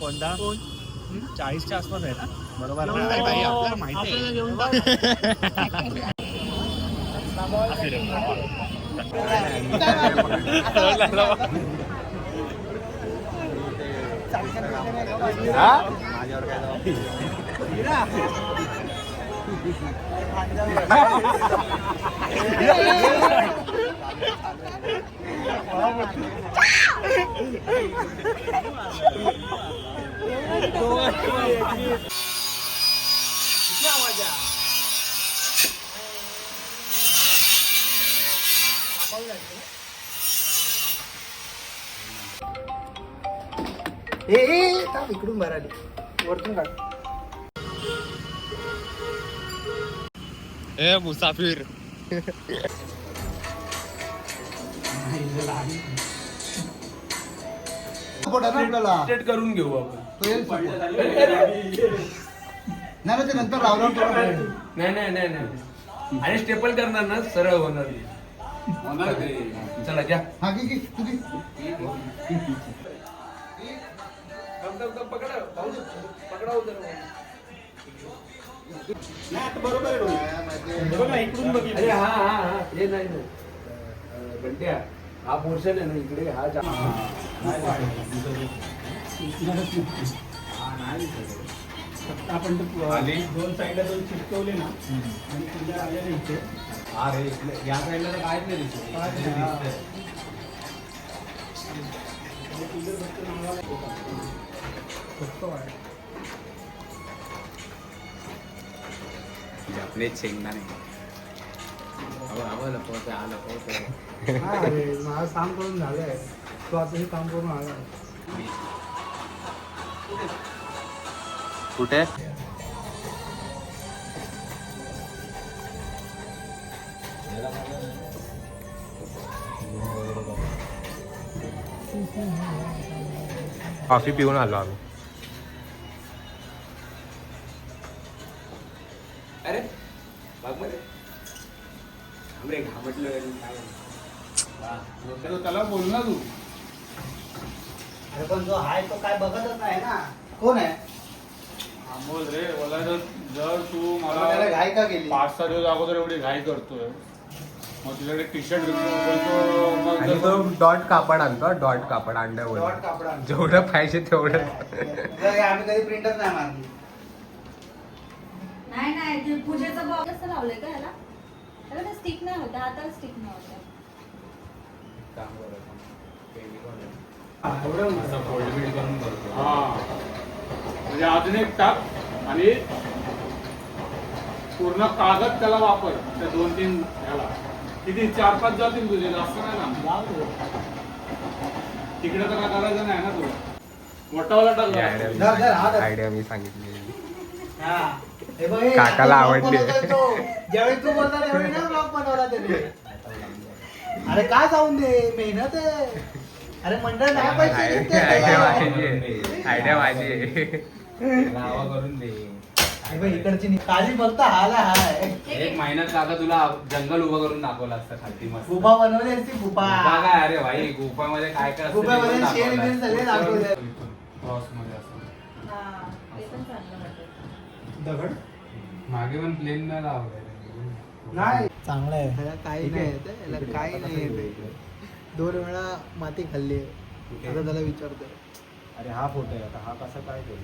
कोणता? चाळीसच्या आसपास आहे ना? बरोबर घेऊन अरे जा. भाई, आपल्याला माहिती आपल्याला आहे. घेऊन ए ए, थांब, इकडून भराली वरतून काढ ए मुसाफिर पोटा ना आपल्याला अपडेट करून घेऊ आपण. तो येईल support. नाही ना ते नंतर थोडं नाही नाही नाही नाही. आणि स्टेपल करणार ना सरळ होणार चला घ्या. हा की की तू की पकडा पकडा उतर अरे हा हा हा. हे नाही बंट्या हा पोर्शन आहे ना इकडे हा जा- आपण दोन साईडला दोन चिटकवले ना आणि तुझ्या आल्या ना इथे. हा रे या साईडला तर काहीच नाही दिसत. हा. इकडे हा माझं काम करून झालंय. तो आता हे काम करून आला कुठे? कॉफी पिऊन आलो आम्ही. त्याला बोल ना तू. अरे पण जो आहे तो काय बघतच नाही ना. कोण आहे? अमोल रे मला जर जर तू मला घाई का केली? पाच सहा दिवस अगोदर एवढी घाई करतोय. मग तुझ्याकडे टी शर्ट बोलतो मग आणि तो जर- डॉट कापड आणतो डॉट कापड अंड्यावर डॉट कापडा जेवढं पाहिजे तेवढं. आम्ही कधी प्रिंटच नाही मारली. नाही नाही ते पूजेचं बॉक्स लावलंय का ह्याला? त्याला स्टिक नाही होता आता स्टिक नाही होता. एवढं असं फोल्ड बिल्ड करून करतो हा. म्हणजे अजून एक टाक आणि पूर्ण कागद त्याला वापर त्या दोन तीन ह्याला. किती? चार पाच जातील तुझे जास्त नाही ना? तिकडे तर काय करायचं नाही ना तू. मोठावाला टाक. जरा. धर, धर, हा धर. आयडिया मी सांगितली हा. काकाला आवडली. ज्यावेळी तू त्यावेळी ना ब्लॉग बनवला त्याने. अरे का जाऊन दे मेहनत आहे. अरे मंडळ नाही पैसे. आयडिया माझी करून दे इकडची काळजी फक्त हाला हाय एक महिन्यात काका तुला जंगल उभं करून दाखवलं असतं खालती मस्त. गुफा बनवली असती गुफा. गुफा काय? अरे भाई गुफामध्ये काय काय ते गुफामध्ये शेर सगळे. दाखवले. क्रॉसमध्ये. दगड? मागे पण प्लेन नाही लावलं नाही. चांगलं आहे. ह्याला काही नाही येत ह्याला काही नाही येत आहे. दोन वेळा माती खाल्ली आहे. आता त्याला विचारतोय. अरे हा फोटो आहे आता. हा कसा काय करू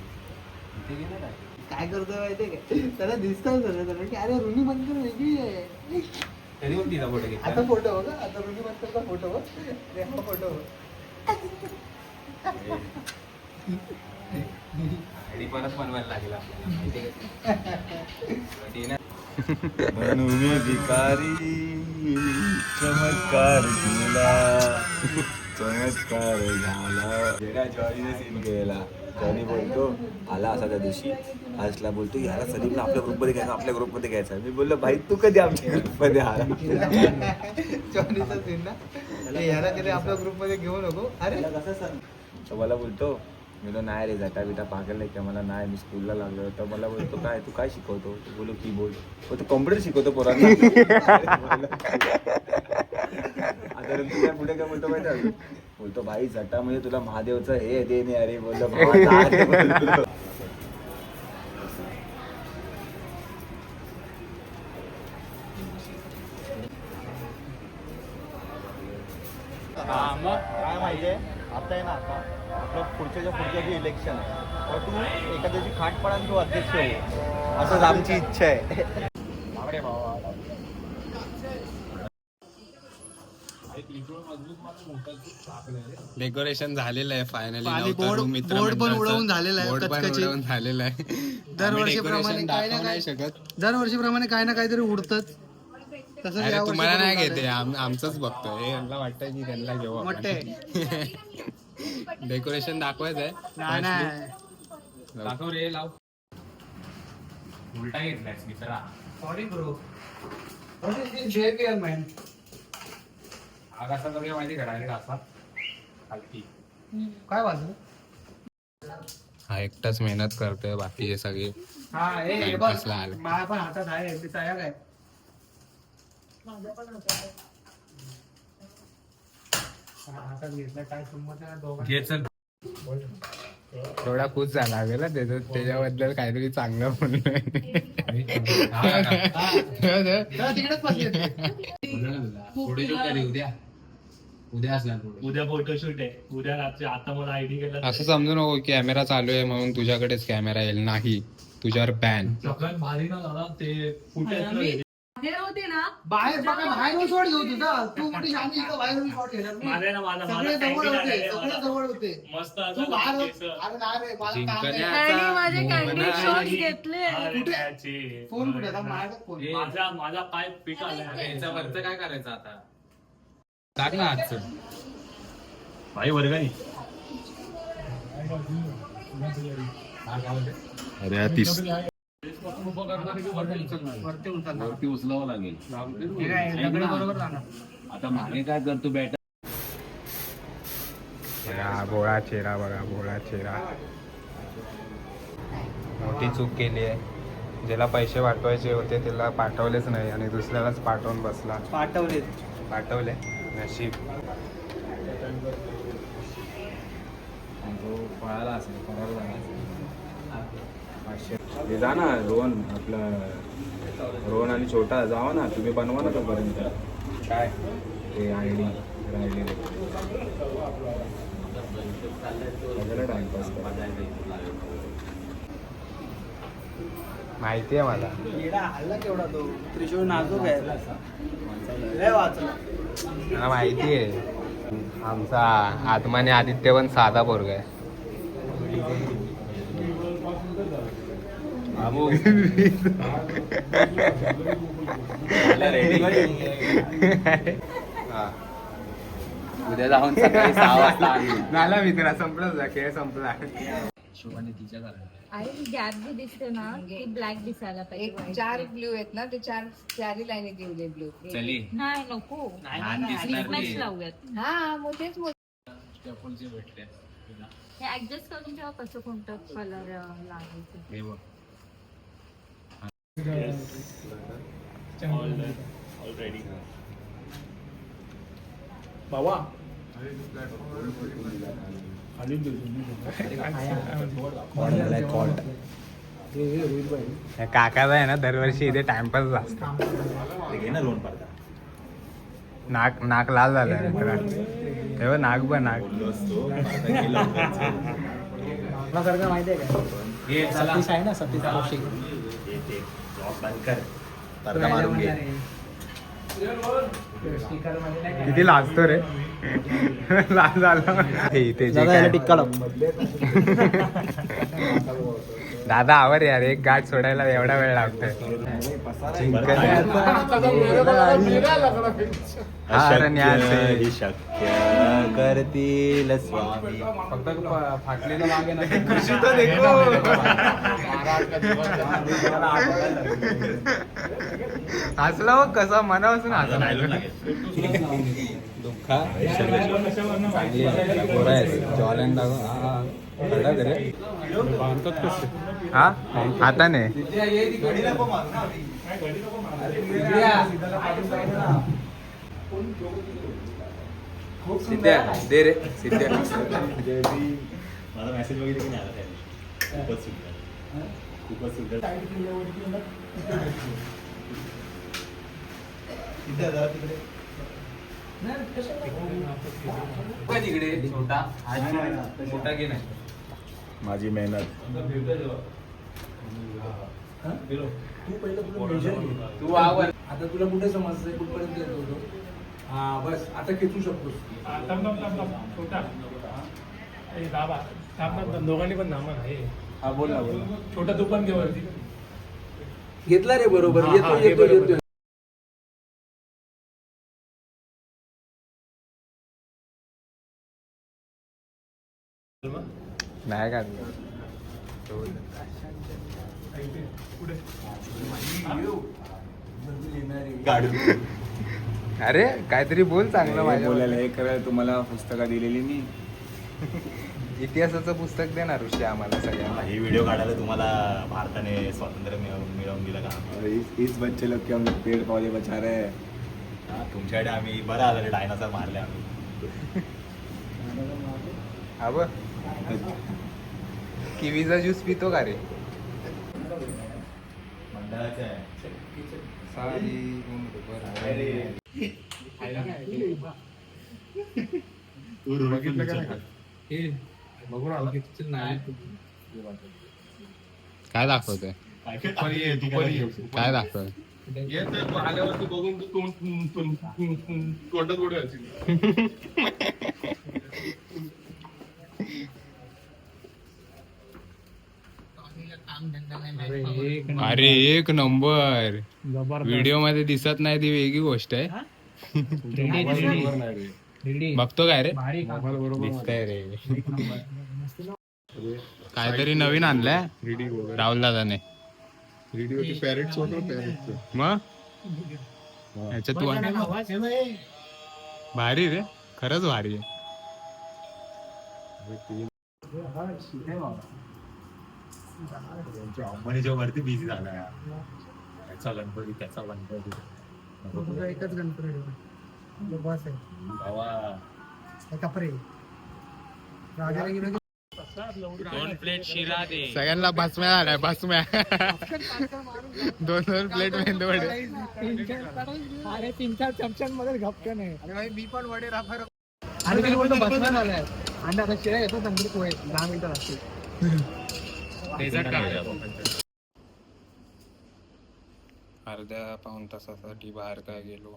काय? करतोय माहितीये काय त्याला दिसतं सगळं त्याला की अरे रुनी मंदिर वेगळी आहे. तरी पण तिचा फोटो आता फोटो बघ आता रुनी मंदिरचा फोटो बघ. अरे हा फोटो परत बनवायला लागेल आपल्याला माहिती आहे भिकारी चमत्कार केला चमत्कार झाला. जेव्हा जॉनीने सीन केला जॉनी बोलतो आला असा त्या दिवशी. आजला बोलतो याला सलीमला आपल्या ग्रुपमध्ये घ्यायचा आपल्या ग्रुपमध्ये घ्यायचा. मी बोललो भाई तू कधी आमच्या ग्रुपमध्ये आला? जॉनीचा सीन ना. याला कधी आपल्या ग्रुपमध्ये घेऊ नको? अरे. तर मला बोलतो मी तो नाही रे जाता बिटा पागल नाही का? मला नाही मी स्कूलला लागलो. तर मला बोलतो काय तू काय शिकवतो? हो, तू बोलू की बोल तो कॉम्प्युटर शिकवतो पोरांना. आता तू काय पुढे काय बोलतो माहिती बोलतो भाई जटा म्हणजे तुला महादेवचं हे दे नाही अरे बोललो काय माहिती आता आहे ना आता. आपलं पुढच्या पुढच्या जे इलेक्शन आहे तू एखाद्याची खाट पडा तू अध्यक्ष हो असंच आमची इच्छा आहे. डेकोरेशन झालेलं आहे फायनली आणि बोर्ड- बोर्ड पण उडवून झालेलं आहे, झालेलं आहे. दरवर्षीप्रमाणे काही ना काही- शकत. दरवर्षीप्रमाणे काही ना काहीतरी उडतच. यावर्षी तुम्हाला नाही घेते आमचंच बघतोय. यांना वाटतं की त्यांना घेऊ आपण. डेकोरेशन दाखवायचं आहे नाही. नाही दाखव रे लाव. उलटा घेतलायस मित्रा. सॉरी ब्रो मॅन हा कसा करूया माहिती का? डायरेक्ट असा. खालती. काय हा एकटाच मेहनत करतोय बाकी हे सगळे हा हे हे बघ. pass ला आले. माझ्या पण हातात आहे. हा. थोडा खुश झाला गेला त्याचं त्याच्याबद्दल काहीतरी चांगलं बोललोय चला, तिकडेच बसले उद्या. उद्या असणार उद्या फोटोशूट आहे. उद्या रात्री आता मला आयडी केला असं समजू नको कॅमेरा चालू आहे म्हणून तुझ्याकडेच कॅमेरा येईल नाही. तुझ्यावर बॅन भारी ना दादा ते फुटेज बाहेर होते ना बाहेर बघा बाहेर शॉट घेऊ तुझा तू मोठी शांती इथं बाहेर शॉट घेणार मी. माझा ना माझा सगळे माझा जवळ tank होते आहे सगळे मला. जवळ होते. मस्त तू आता बाहेर केस. अरे नाही रे मला काम आहे. आणि माझे कॅन्डी जिंकण्या- शॉट्स घेतले. कुठे? फोन कुठे? आता माझ्याकडे फोन. माझा माझा पाय पिक आलाय वरचं काय करायचं आता? टाक ना आजचं भाई वर्गानी अरे तीस. वरती उचलावं लागेल. हे आता मागे काय करतो भोळा चेहरा बघा भोळा चेहरा. मोठी चूक केली आहे. ज्याला पैसे पाठवायचे होते त्याला पाठवलेच नाही आणि दुसऱ्यालाच पाठवून बसला. पाठवले पाठवले. नशीब. तो पळाला असेल पळायला पाचशे. जा ना रोहन आपलं रोहन आणि छोटा जावा ना तुम्ही बनवा ना तोपर्यंत. काय? ते आय डी राहिलेले सगळं टाइमपास माहिती आहे मला. हल्ला केवढा तो? त्रिशूळ नाजूक आहे. मला माहिती आहे. आमचा आत्माने आदित्य पण साधा पोरगा आहे. उद्या जाऊन झाला मित्रा संपला खेळ संपला आणि गॅप जी दिसते ना ती ब्लॅक दिसायला एक पाहिजे चार ब्ल्यू आहेत ना ते चार चारही लाईनी ठेवले ब्ल्यू चली. नाही नको. लावूयात. हा मग तेच बोल हे ऍडजस्ट करून ठेवा कसं कोणतं कलर लावायचं. ऑलरेडी बाबा काकाचा आहे ना दरवर्षी इथे टाइमपास असतो. नाक नाक लाल झालं तेव्हा नाक पण नाक. सारखं माहिती आहे का? सतीश आहे ना सतीश कौशिक. बंद कर मारून घे. किती लाजतो रे? लाज झाला हे इथे काय- दादा आवर यार एक गाठ सोडायला एवढा वेळ लागतोय. ही करतील स्वामी फक्त फाटलेलं मागे ना हसला कसा मनापासून हसला. दुःखा चांगली आहे. गोरा आहे. जॉलन. हा, हा. हा हाताने खूप सुंदर सिद्ध्या. दे रे सिद्ध्या माझा मेसेज वगैरे की नाही आला त्या दिवशी खूपच सुंदर खूपच सुंदर साईड किल्ल्यावरती ना, तिथे भेटलो. तिथे जरा तिकडे मोठा घे नाही माझी मेहनत. हा? तू पहिलं आवर. आता तुला कुठे समजतंय कुठपर्यंत येत होतो हा बस. आता खेचू शकतोस. छोटा. दाबा. दोघांनी पण नामा आहे हा बोल ना बोल. छोटा तू पण घे वरती. घेतला रे बरोबर. हा, येतो येतो बरोबर. येतो नाही काढलं अरे काहीतरी बोल चांगलं माझ्या बोलायला हे करायला तुम्हाला पुस्तकं दिलेली मी. इतिहासाचं पुस्तक दे ना ऋषी आम्हाला सगळ्यांना. ही व्हिडिओ काढायला तुम्हाला भारताने स्वातंत्र्य मिळवून मिळवून दिलं का? इस इस बच्चे लोग के हम पेड़ पौधे बचा रहे हैं. हा, तुमच्याकडे आम्ही बरं आलं रे डायनासॉर मारले आम्ही. हा बघ किवीचा ज्यूस पितो का रे? काय दाखवतोय? दुपारी ये दुपारी ये. काय दाखवतोय? येत नाही, तू आल्यावरती बघून तू तोंड तोंड- तोंड- तोंडात उडी अरे एक नंबर. व्हिडिओमध्ये दिसत नाही ती वेगळी गोष्ट आहे. बघतो काय रे? दिसतंय रे. काहीतरी नवीन आणलंय? राहुल दादाने. मग? तू भारी रे. खरंच भारी आहे. त्यांच्या अंबानीच्या वरती बिझी झाला. त्याचा गणपती. त्याचा गणपती एकच गणपती बस आहे. दोन प्लेट शिरा दे. सगळ्यांना भस्म्या आलाय भस्म्या दोन दोन प्लेट मेंदू वडे अरे तीन चार चमच्यांमध्ये घपक्या नाही. अरे मी पण वडे राफर आणि बोलतो झालाय आणि आता शिळ्या येतो पोहे. दहा मिनिटं लागतील. अर्ध्या पाऊन तासासाठी बाहेर काय गेलो?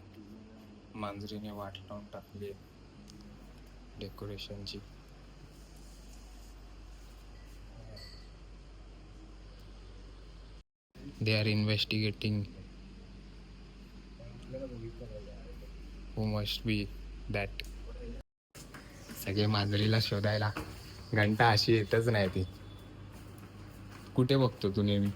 मांजरीने वाट लावून टाकली डेकोरेशनची they are investigating who must be that सगळे मांजरीला शोधायला. घंटा अशी येतच नाही ती. कुठे बघतो तू नेहमी?